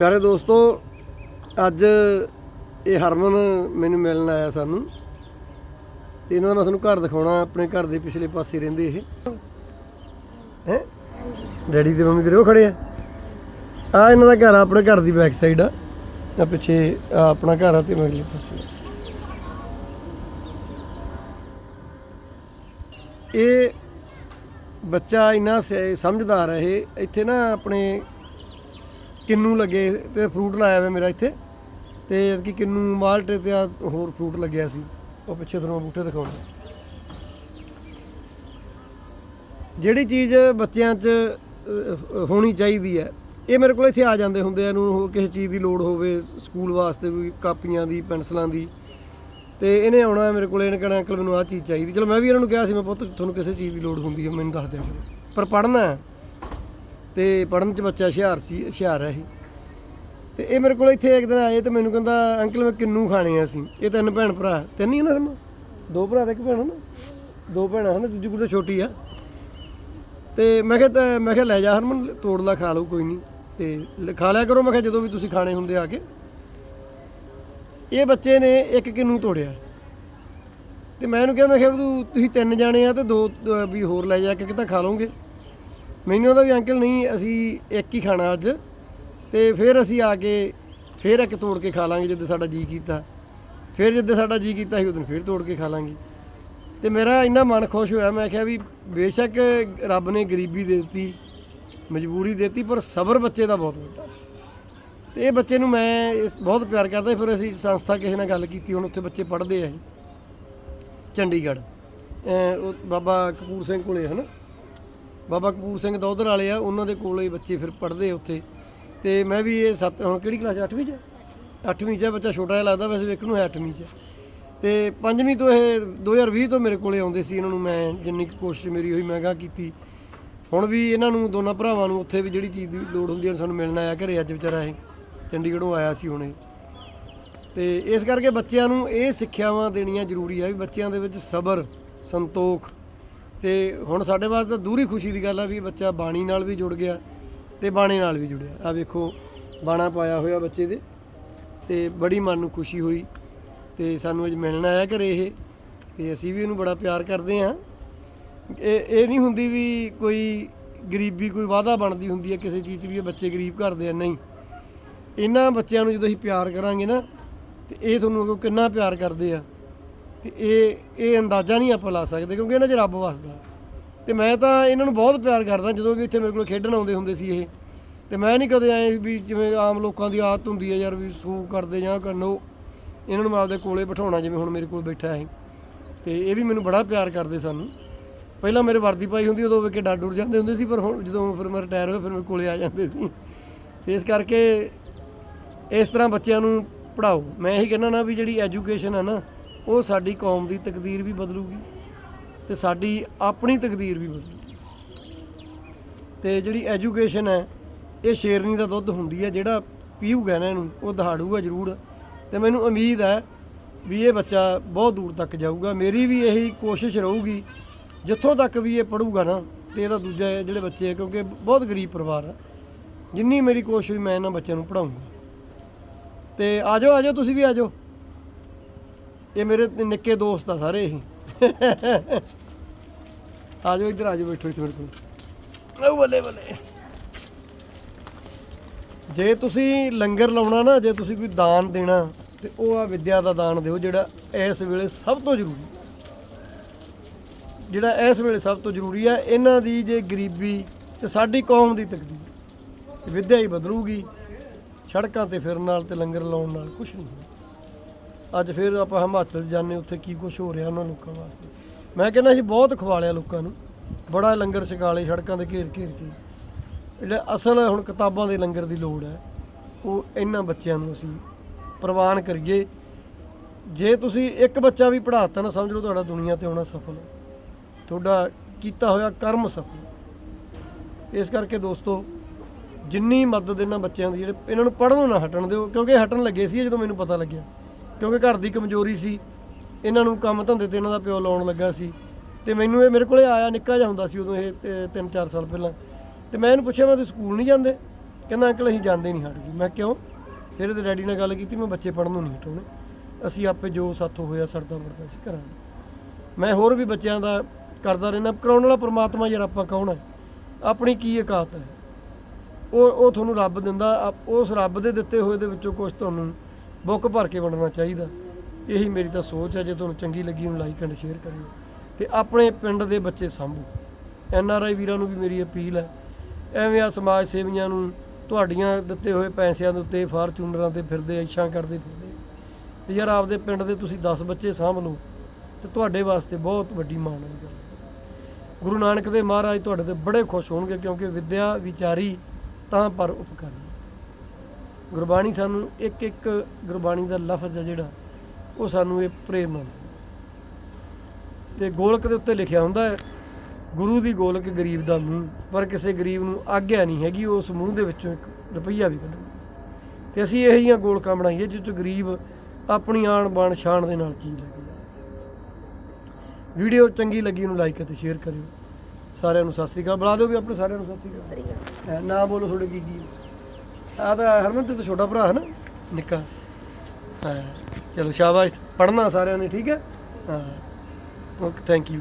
ਪਿਆਰੇ ਦੋਸਤੋ, ਅੱਜ ਇਹ ਹਰਮਨ ਮੈਨੂੰ ਮਿਲਣ ਆਇਆ ਸਾਨੂੰ। ਤੇ ਇਹਨਾਂ ਦਾ ਮੈਂ ਤੁਹਾਨੂੰ ਘਰ ਦਿਖਾਉਣਾ, ਆਪਣੇ ਘਰ ਦੇ ਪਿਛਲੇ ਪਾਸੇ ਰਹਿੰਦੇ ਇਹ। ਹੈ? ਡੈਡੀ ਤੇ ਮੰਮੀ ਤੇਰੇ ਉਹ ਖੜੇ ਆ। ਆ ਇਹਨਾਂ ਦਾ ਘਰ ਆ, ਆਪਣੇ ਘਰ ਦੀ ਬੈਕ ਸਾਈਡ ਆ। ਆ ਪਿੱਛੇ ਆਹ ਆਪਣਾ ਘਰ ਆ ਤੇ ਮਗਲੇ ਪਾਸੇ ਇਹ ਬੱਚਾ ਇੰਨਾ ਸ- ਸਮਝਦਾਰ ਹੈ ਇਹ। ਇੱਥੇ ਨਾ ਆਪਣੇ ਕਿੰਨੂ ਲੱਗੇ ਤੇ ਫਰੂਟ ਲਾਇਆ ਹੋਇਆ ਮੇਰਾ ਇੱਥੇ। ਤੇ ਕਿ ਕਿੰਨੂ ਮਾਲਟੇ ਤੇ ਆ ਹੋਰ ਫਰੂਟ ਲੱਗਿਆ ਸੀ। ਉਹ ਪਿੱਛੇ ਤੁਹਾਨੂੰ ਬੂਟੇ ਦਿਖਾਉਂਦਾ। ਜਿਹੜੀ ਚੀਜ਼ ਬੱਚਿਆਂ 'ਚ ਹੋਣੀ ਚਾਹੀਦੀ ਹੈ, ਇਹ ਮੇਰੇ ਕੋਲ ਇੱਥੇ ਆ ਜਾਂਦੇ ਹੁੰਦੇ ਆ। ਇਹਨੂੰ ਹੋਰ ਕਿਸੇ ਚੀਜ਼ ਦੀ ਲੋੜ ਹੋਵੇ, ਸਕੂਲ ਵਾਸਤੇ ਵੀ ਕਾਪੀਆਂ ਦੀ, ਪੈਨਸਲਾਂ ਦੀ। ਤੇ ਇਹਨੇ ਆਉਣਾ ਮੇਰੇ ਕੋਲ, ਇਹਨੇ ਕਹਿਣਾ, ਅੰਕਲ, ਮੈਨੂੰ ਆਹ ਚੀਜ਼ ਚਾਹੀਦੀ। ਚਲੋ ਮੈਂ ਵੀ ਇਹਨਾਂ ਨੂੰ ਕਿਹਾ ਸੀ, ਮੈਂ ਪੁੱਤ, ਤੁਹਾਨੂੰ ਕਿਸੇ ਚੀਜ਼ ਦੀ ਲੋੜ ਹੁੰਦੀ ਹੈ, ਮੈਨੂੰ ਦੱਸ ਦਿਆ ਪਰ ਪੜ੍ਹਨਾ ਤੇ ਪੜਨ ਚ ਬੱਚਾ ਹੁਸ਼ਿਆਰ ਸੀ, ਹੁਸ਼ਿਆਰ ਹੈ ਇਹ। ਤੇ ਇਹ ਮੇਰੇ ਕੋਲ ਇੱਥੇ ਇੱਕ ਦਿਨ ਆਏ ਤੇ ਮੈਨੂੰ ਕਹਿੰਦਾ, ਅੰਕਲ, ਮੈਂ ਕਿੰਨੂ ਖਾਣੇ ਆ ਅਸੀਂ? ਇਹ ਤਿੰਨ ਭੈਣ ਭਰਾ, ਤਿੰਨ ਹੀ ਆ ਨਾ ਰਮਾ ਦੋ ਭਰਾ ਤੇ ਇੱਕ ਭੈਣ ਨਾ? ਦੋ ਭੈਣਾਂ ਹਨ, ਦੂਜੀ ਕੁੜੀ ਤਾਂ ਛੋਟੀ ਆ। ਤੇ ਮੈਂ ਕਿਹਾ, ਤਾਂ- ਮੈਂ ਕਿਹਾ ਲੈ ਜਾ ਹਰਮਨ ਤੋੜ ਲਾ ਖਾ ਲਓ ਕੋਈ ਨਹੀਂ। ਤੇ ਖਾ ਲਿਆ ਕਰੋ, ਮੈਂ ਕਿਹਾ ਜਦੋਂ ਵੀ ਤੁਸੀਂ ਖਾਣੇ ਹੁੰਦੇ ਆ ਕੇ। ਇਹ ਬੱਚੇ ਨੇ ਇੱਕ ਕਿੰਨੂ ਤੋੜਿਆ। ਤੇ ਮੈਂ ਇਹਨੂੰ ਕਿਹਾ, ਮੈਂ ਕਿਹਾ ਵੀ ਤੂੰ, ਤੁਸੀਂ ਤਿੰਨ ਜਾਣੇ ਆ ਤੇ ਦੋ ਵੀ ਹੋਰ ਲੈ ਜਾ ਕੇ ਕਿਤਾ ਖਾ ਲਓਗੇ। ਮੈਨੂੰ ਉਹਦਾ ਵੀ ਅੰਕਲ ਨਹੀਂ, ਅਸੀਂ ਇੱਕ ਹੀ ਖਾਣਾ ਅੱਜ। ਤੇ ਫਿਰ ਅਸੀਂ ਆ ਕੇ ਫਿਰ ਇੱਕ ਤੋੜ ਕੇ ਖਾ ਲਾਂਗੇ ਜਦੋਂ ਸਾਡਾ ਜੀ ਕੀਤਾ। ਫਿਰ ਜਦੋਂ ਸਾਡਾ ਜੀ ਕੀਤਾ ਸੀ ਉਦੋਂ ਫਿਰ ਤੋੜ ਕੇ ਖਾ ਲਾਂਗੇ। ਤੇ ਮੇਰਾ ਇੰਨਾ ਮਨ ਖੁਸ਼ ਹੋਇਆ, ਮੈਂ ਕਿਹਾ ਵੀ ਬੇਸ਼ੱਕ ਰੱਬ ਨੇ ਗਰੀਬੀ ਦੇ ਦਿੱਤੀ, ਮਜਬੂਰੀ ਦੇ ਦਿੱਤੀ, ਪਰ ਸਬਰ ਬੱਚੇ ਦਾ ਬਹੁਤ ਵੱਡਾ। ਤੇ ਇਹ ਬੱਚੇ ਨੂੰ ਮੈਂ ਇਸ- ਬਹੁਤ ਪਿਆਰ ਕਰਦਾ, ਫਿਰ ਅਸੀਂ ਸੰਸਥਾ ਕਿਸੇ ਨਾਲ ਗੱਲ ਕੀਤੀ, ਹੁਣ ਉੱਥੇ ਬੱਚੇ ਪੜ੍ਹਦੇ ਆ ਚੰਡੀਗੜ੍ਹ। ਉਹ ਬਾਬਾ ਕਪੂਰ ਸਿੰਘ ਕੋਲੇ, ਹਨਾ? ਬਾਬਾ ਕਪੂਰ ਸਿੰਘ ਦੌਧਰ ਵਾਲੇ ਆ ਉਹਨਾਂ ਦੇ ਕੋਲੇ ਬੱਚੇ ਫਿਰ ਪੜ੍ਹਦੇ ਉੱਥੇ। ਤੇ ਮੈਂ ਵੀ ਇਹ ਸੱਤ ਹੁਣ ਕਿਹੜੀ ਕਲਾਸ 8ਵੀਂ ਚ? 8ਵੀਂ ਚ ਆ, ਬੱਚਾ ਛੋਟਾ ਜਿਹਾ ਲੱਗਦਾ ਵੈਸੇ ਵੇਖਣ ਨੂੰ ਹੈ 8ਵੀਂ ਚ। ਤੇ ਪੰਜਵੀਂ ਤੋਂ ਇਹ 2020 ਤੋਂ ਮੇਰੇ ਕੋਲੇ ਆਉਂਦੇ ਸੀ ਇਹਨਾਂ ਨੂੰ ਮੈਂ ਜਿੰਨੀ ਕੁ ਕੋਸ਼ਿਸ਼ ਮੇਰੀ ਹੋਈ ਮੈਂ ਗਾ ਕੀਤੀ। ਹੁਣ ਵੀ ਇਹਨਾਂ ਨੂੰ ਦੋਨਾਂ ਭਰਾਵਾਂ ਨੂੰ ਉੱਥੇ ਵੀ ਜਿਹੜੀ ਚੀਜ਼ ਦੀ ਲੋੜ ਹੁੰਦੀ ਹੈ ਸਾਨੂੰ ਮਿਲਣ ਆਇਆ ਘਰੇ ਅੱਜ ਵਿਚਾਰਾ ਇਹ ਚੰਡੀਗੜ੍ਹੋਂ ਆਇਆ ਸੀ ਹੁਣੇ ਤੇ ਇਸ ਕਰਕੇ ਬੱਚਿਆਂ ਨੂੰ ਇਹ ਸਿੱਖਿਆਵਾਂ ਦੇਣੀਆਂ ਜ਼ਰੂਰੀ ਆ ਵੀ ਬੱਚਿਆਂ ਦੇ ਵਿੱਚ ਸਬਰ ਸੰਤੋਖ ਤੇ ਹੁਣ ਸਾਡੇ ਵਾਸਤੇ ਤਾਂ ਦੂਰੀ ਖੁਸ਼ੀ ਦੀ ਗੱਲ ਆ ਵੀ ਬੱਚਾ ਬਾਣੀ ਨਾਲ ਵੀ ਜੁੜ ਗਿਆ ਤੇ ਬਾਣੇ ਨਾਲ ਵੀ ਜੁੜਿਆ। ਆ ਵੇਖੋ, ਬਾਣਾ ਪਾਇਆ ਹੋਇਆ ਬੱਚੇ ਦੇ ਤੇ ਬੜੀ ਮਨ ਨੂੰ ਖੁਸ਼ੀ ਹੋਈ ਤੇ ਸਾਨੂੰ ਅੱਜ ਮਿਲਣ ਆਇਆ ਘਰੇ ਇਹ ਤੇ ਅਸੀਂ ਵੀ ਇਹਨੂੰ ਬੜਾ ਪਿਆਰ ਕਰਦੇ ਹਾਂ। ਇਹ ਇਹ ਨਹੀਂ ਹੁੰਦੀ ਵੀ ਕੋਈ ਗਰੀਬੀ, ਕੋਈ ਵਾਅਦਾ ਬਣਦੀ ਹੁੰਦੀ ਹੈ ਕਿਸੇ ਚੀਜ਼ 'ਚ ਵੀ ਇਹ ਬੱਚੇ ਗਰੀਬ ਘਰ ਦੇ ਆ। ਨਹੀਂ। ਇਹਨਾਂ ਬੱਚਿਆਂ ਨੂੰ ਜਦੋਂ ਅਸੀਂ ਪਿਆਰ ਕਰਾਂਗੇ ਨਾ ਤੇ ਇਹ ਤੁਹਾਨੂੰ ਅੱਗੋਂ ਕਿੰਨਾ ਪਿਆਰ ਕਰਦੇ ਆ। ਤੇ ਇਹ ਇਹ ਅੰਦਾਜ਼ਾ ਨਹੀਂ ਆਪਾਂ ਲਾ ਸਕਦੇ ਕਿਉਂਕਿ ਇਹਨਾਂ 'ਚ ਰੱਬ ਵਸਦਾ। ਤੇ ਮੈਂ ਤਾਂ ਇਹਨਾਂ ਨੂੰ ਬਹੁਤ ਪਿਆਰ ਕਰਦਾ ਜਦੋਂ ਵੀ ਇੱਥੇ ਮੇਰੇ ਕੋਲ ਖੇਡਣ ਆਉਂਦੇ ਹੁੰਦੇ ਸੀ ਇਹ। ਤੇ ਮੈਂ ਨਹੀਂ ਕਦੇ ਐ ਵੀ ਜਿਵੇਂ ਆਮ ਲੋਕਾਂ ਦੀ ਆਦਤ ਹੁੰਦੀ ਹੈ ਯਾਰ ਵੀ ਸੂ ਕਰਦੇ ਜਾਂ ਕਰਨੋ, ਇਹਨਾਂ ਨੂੰ ਮੈਂ ਆਪਦੇ ਕੋਲੇ ਬਿਠਾਉਣਾ ਜਿਵੇਂ ਹੁਣ ਮੇਰੇ ਕੋਲ ਬੈਠਾ ਹੈ ਤੇ ਇਹ ਵੀ ਮੈਨੂੰ ਬੜਾ ਪਿਆਰ ਕਰਦੇ ਸਾਨੂੰ। ਪਹਿਲਾਂ ਮੇਰੇ ਵਰਦੀ ਪਾਈ ਹੁੰਦੀ ਉਦੋਂ ਵੇਖ ਕੇ ਡਰ ਡੁਰ ਜਾਂਦੇ ਹੁੰਦੇ ਸੀ, ਪਰ ਹੁਣ ਜਦੋਂ ਫਿਰ ਮੈਂ ਰਿਟਾਇਰ ਹੋਇਆ ਫਿਰ ਮੇਰੇ ਕੋਲੇ ਆ ਜਾਂਦੇ ਸੀ। ਤੇ ਇਸ ਕਰਕੇ ਇਸ ਤਰ੍ਹਾਂ ਬੱਚਿਆਂ ਨੂੰ ਪੜਾਓ ਮੈਂ ਇਹੀ ਕਹਿੰਦਾ ਨਾ ਵੀ ਜਿਹੜੀ ਐਜੂਕੇਸ਼ਨ ਹੈ ਨਾ ਉਹ ਸਾਡੀ ਕੌਮ ਦੀ ਤਕਦੀਰ ਵੀ ਬਦਲੂਗੀ ਤੇ ਸਾਡੀ ਆਪਣੀ ਤਕਦੀਰ ਵੀ ਬਦਲੂਗੀ। ਤੇ ਜਿਹੜੀ ਐਜੂਕੇਸ਼ਨ ਹੈ, ਇਹ ਸ਼ੇਰਨੀ ਦਾ ਦੁੱਧ ਹੁੰਦੀ ਹੈ, ਜਿਹੜਾ ਪੀਊਗਾ ਨਾ ਇਹਨੂੰ, ਉਹ ਦਹਾੜੂਗਾ ਜ਼ਰੂਰ। ਤੇ ਮੈਨੂੰ ਉਮੀਦ ਹੈ ਵੀ ਇਹ ਬੱਚਾ ਬਹੁਤ ਦੂਰ ਤੱਕ ਜਾਊਗਾ। ਮੇਰੀ ਵੀ ਇਹੀ ਕੋਸ਼ਿਸ਼ ਰਹੂਗੀ, ਜਿੱਥੋਂ ਤੱਕ ਵੀ ਇਹ ਪੜੂਗਾ ਨਾ, ਤੇ ਇਹਦਾ ਦੂਜਾ ਜਿਹੜੇ ਬੱਚੇ ਆ, ਕਿਉਂਕਿ ਬਹੁਤ ਗਰੀਬ ਪਰਿਵਾਰ ਆ, ਜਿੰਨੀ ਮੇਰੀ ਕੋਸ਼ਿਸ਼ ਹੋਈ ਮੈਂ ਇਹਨਾਂ ਬੱਚਿਆਂ ਨੂੰ ਪੜਾਉਂਗਾ ਤੇ ਆਜੋ ਆਜੋ ਤੁਸੀਂ ਵੀ ਆਜੋ ਇਹ ਮੇਰੇ ਨਿੱਕੇ ਦੋਸਤ ਆ ਸਾਰੇ ਇਹ। ਜਾਓ ਇੱਧਰ, ਆ ਜਾਓ ਬੈਠੋ ਇੱਥੇ ਮੇਰੇ ਕੋਲ। ਆਓ ਬੱਲੇ ਬੱਲੇ। ਜੇ ਤੁਸੀਂ ਲੰਗਰ ਲਾਉਣਾ ਨਾ, ਜੇ ਤੁਸੀਂ ਕੋਈ ਦਾਨ ਦੇਣਾ, ਤੇ ਉਹ ਆ ਵਿਦਿਆ ਦਾ ਦਾਨ ਦਿਓ, ਜਿਹੜਾ ਇਸ ਵੇਲੇ ਸਭ ਤੋਂ ਜ਼ਰੂਰੀ ਜਿਹੜਾ ਇਸ ਵੇਲੇ ਸਭ ਤੋਂ ਜ਼ਰੂਰੀ ਹੈ, ਇਹਨਾਂ ਦੀ ਜੇ ਗਰੀਬੀ ਤੇ ਸਾਡੀ ਕੌਮ ਦੀ ਤਕਦੀਰ, ਤੇ ਵਿਦਿਆ ਹੀ ਬਦਲੂਗੀ। ਸੜਕਾਂ ਤੇ ਫਿਰਨ ਨਾਲ ਤੇ ਲੰਗਰ ਲਾਉਣ ਨਾਲ ਕੁਝ ਨਹੀਂ ਅੱਜ ਫਿਰ ਆਪਾਂ ਹਿਮਾਚਲ ਜਾਂਦੇ ਉੱਥੇ ਕੀ ਕੁਝ ਹੋ ਰਿਹਾ ਉਹਨਾਂ ਲੋਕਾਂ ਵਾਸਤੇ। ਮੈਂ ਕਹਿੰਦਾ ਸੀ ਬਹੁਤ ਖਵਾਲਿਆ ਲੋਕਾਂ ਨੂੰ। ਬੜਾ ਲੰਗਰ ਛਕਾਲੇ, ਸੜਕਾਂ ਦੇ ਘੇਰ ਘੇਰ ਕੇ। ਜਿਹੜਾ ਅਸਲ ਹੁਣ ਕਿਤਾਬਾਂ ਦੇ ਲੰਗਰ ਦੀ ਲੋੜ ਹੈ। ਉਹ ਇਹਨਾਂ ਬੱਚਿਆਂ ਨੂੰ ਅਸੀਂ ਪ੍ਰਵਾਨ ਕਰੀਏ। ਜੇ ਤੁਸੀਂ ਇੱਕ ਬੱਚਾ ਵੀ ਪੜ੍ਹਾਤਾ ਨਾ, ਸਮਝ ਲਓ ਤੁਹਾਡਾ ਦੁਨੀਆ ਤੇ ਆਉਣਾ ਸਫਲ ਹੈ। ਤੁਹਾਡਾ ਕੀਤਾ ਹੋਇਆ ਕਰਮ ਸਫਲ ਇਸ ਕਰਕੇ ਦੋਸਤੋ, ਜਿੰਨੀ ਮਦਦ ਇਹਨਾਂ ਬੱਚਿਆਂ ਦੀ, ਜਿਹੜੇ ਇਹਨਾਂ ਨੂੰ ਪੜ੍ਹਨੋਂ ਨਾ ਹਟਣ ਦਿਓ, ਕਿਉਂਕਿ ਹਟਣ ਲੱਗੇ ਸੀ ਜਦੋਂ ਮੈਨੂੰ ਪਤਾ ਲੱਗਿਆ। ਕਿਉਂਕਿ ਘਰ ਦੀ ਕਮਜ਼ੋਰੀ ਸੀ, ਇਹਨਾਂ ਨੂੰ ਕੰਮ ਧੰਦੇ ਤੇ ਇਹਨਾਂ ਦਾ ਪਿਓ ਲਾਉਣ ਲੱਗਾ ਸੀ। ਤੇ ਮੈਨੂੰ ਇਹ ਮੇਰੇ ਕੋਲੇ ਆਇਆ, ਨਿੱਕਾ ਜਿਹਾ ਹੁੰਦਾ ਸੀ ਉਦੋਂ ਇਹ 3-4 ਸਾਲ ਪਹਿਲਾਂ। ਤੇ ਮੈਂ ਇਹਨੂੰ ਪੁੱਛਿਆ, ਮੈਂ ਤੁਸੀਂ ਸਕੂਲ ਨਹੀਂ ਜਾਂਦੇ? ਕਹਿੰਦਾ, ਅੰਕਲ, ਅਸੀਂ ਜਾਂਦੇ ਨਹੀਂ ਹਟ ਜੀ ਮੈਂ ਕਿਉਂ? ਫਿਰ ਇਹਦੇ ਡੈਡੀ ਨਾਲ ਗੱਲ ਕੀਤੀ, ਮੈਂ ਬੱਚੇ ਪੜਨ ਨੂੰ ਨਹੀਂ ਹਟਾਉਣੇ। ਅਸੀਂ ਆਪੇ ਜੋ ਸਾਥੋਂ ਹੋਇਆ ਸਰਦਾ ਵਰਦਾ ਸੀ ਕਰਾਂਗੇ ਮੈਂ ਹੋਰ ਵੀ ਬੱਚਿਆਂ ਦਾ ਕਰਦਾ ਰਹਿਣਾ ਕਰਾਉਣ ਵਾਲਾ ਪ੍ਰਮਾਤਮਾ ਯਾਰ ਆਪਾਂ ਕੌਣ ਹੈ ਆਪਣੀ ਕੀ ਔਕਾਤ ਹੈ? ਉਹ ਉਹ ਤੁਹਾਨੂੰ ਰੱਬ ਦਿੰਦਾ, ਆਪ- ਉਸ ਰੱਬ ਦੇ ਦਿੱਤੇ ਹੋਏ ਦੇ ਵਿੱਚੋਂ ਕੁਝ ਤੁਹਾਨੂੰ ਬੁੱਕ ਭਰ ਕੇ ਵੰਡਣਾ ਚਾਹੀਦਾ। ਇਹੀ ਮੇਰੀ ਤਾਂ ਸੋਚ ਹੈ, ਜੇ ਤੁਹਾਨੂੰ ਚੰਗੀ ਲੱਗੀ ਉਹਨੂੰ ਲਾਈਕ ਐਂਡ ਸ਼ੇਅਰ ਕਰਿਓ। ਤੇ ਆਪਣੇ ਪਿੰਡ ਦੇ ਬੱਚੇ ਸਾਂਭੋ। ਐਨ ਆਰ ਆਈ ਵੀਰਾਂ ਨੂੰ ਵੀ ਮੇਰੀ ਅਪੀਲ ਹੈ, ਐਵੇਂ ਆ ਸਮਾਜ ਸੇਵੀਆਂ ਨੂੰ ਤੁਹਾਡੀਆਂ ਦਿੱਤੇ ਹੋਏ ਪੈਸਿਆਂ ਦੇ ਉੱਤੇ ਫਾਰਚੂਨਰਾਂ ਤੇ ਫਿਰਦੇ ਇੱਛਾ ਕਰਦੇ ਫਿਰਦੇ ਤੇ ਯਾਰ ਆਪਦੇ ਪਿੰਡ ਦੇ ਤੁਸੀਂ 10 ਬੱਚੇ ਸਾਂਭ ਲਓ, ਤੇ ਤੁਹਾਡੇ ਵਾਸਤੇ ਬਹੁਤ ਵੱਡੀ ਮਾਣ ਵਾਲੀ ਗੱਲ ਹੈ। ਗੁਰੂ ਨਾਨਕ ਦੇ ਮਹਾਰਾਜ ਤੁਹਾਡੇ ਤੇ ਬੜੇ ਖੁਸ਼ ਹੋਣਗੇ, ਕਿਉਂਕਿ ਵਿਦਿਆ ਵਿਚਾਰੀ ਤਾਂ ਪਰ ਉਪਕਾਰੀ ਗੁਰਬਾਣੀ ਸਾਨੂੰ ਇੱਕ ਇੱਕ ਗੁਰਬਾਣੀ ਦਾ ਲਫ਼ਜ਼ ਹੈ ਜਿਹੜਾ ਉਹ ਸਾਨੂੰ ਇਹ ਦਿੰਦਾ। ਤੇ ਗੋਲਕ ਦੇ ਉੱਤੇ ਲਿਖਿਆ ਹੁੰਦਾ ਹੈ ਗੁਰੂ ਦੀ ਗੋਲਕ ਗਰੀਬ ਦਾ ਮੂੰਹ ਪਰ ਕਿਸੇ ਗਰੀਬ ਨੂੰ ਆਗਿਆ ਨਹੀਂ ਹੈਗੀ ਉਸ ਮੂੰਹ ਦੇ ਵਿੱਚੋਂ ਇੱਕ ਰੁਪਈਆ ਵੀ ਕੱਢਣ ਤੇ ਅਸੀਂ ਇਹੋ ਜਿਹੀਆਂ ਗੋਲਕਾਂ ਬਣਾਈਏ ਜਿਸ ਚ ਗਰੀਬ ਆਪਣੀ ਆਣ ਬਾਣ ਸ਼ਾਨ ਦੇ ਨਾਲ ਚੀਜ਼ ਲੈ ਕੇ ਜਾਵੇ ਵੀਡੀਓ ਚੰਗੀ ਲੱਗੀ ਉਹਨੂੰ ਲਾਈਕ ਅਤੇ ਸ਼ੇਅਰ ਕਰਿਓ। ਸਾਰਿਆਂ ਨੂੰ ਸਤਿ ਸ੍ਰੀ ਅਕਾਲ। ਬੁਲਾ ਦਿਓ ਵੀ ਆਪਣੇ ਸਾਰਿਆਂ ਨੂੰ ਸਤਿ ਸ੍ਰੀ ਅਕਾਲ। ਨਾ ਬੋਲੋ ਤੁਹਾਡੇ ਕੀ ਕੀ ਆ ਤਾਂ ਹਰਮਨ ਤੂੰ ਤਾਂ ਛੋਟਾ ਭਰਾ ਹੈ ਨਾ? ਨਿੱਕਾ। ਹਾਂ ਚਲੋ ਸ਼ਾਬਾਸ਼ ਪੜ੍ਹਨਾ ਸਾਰਿਆਂ ਨੇ ਠੀਕ ਹੈ? ਹਾਂ। Okay thank you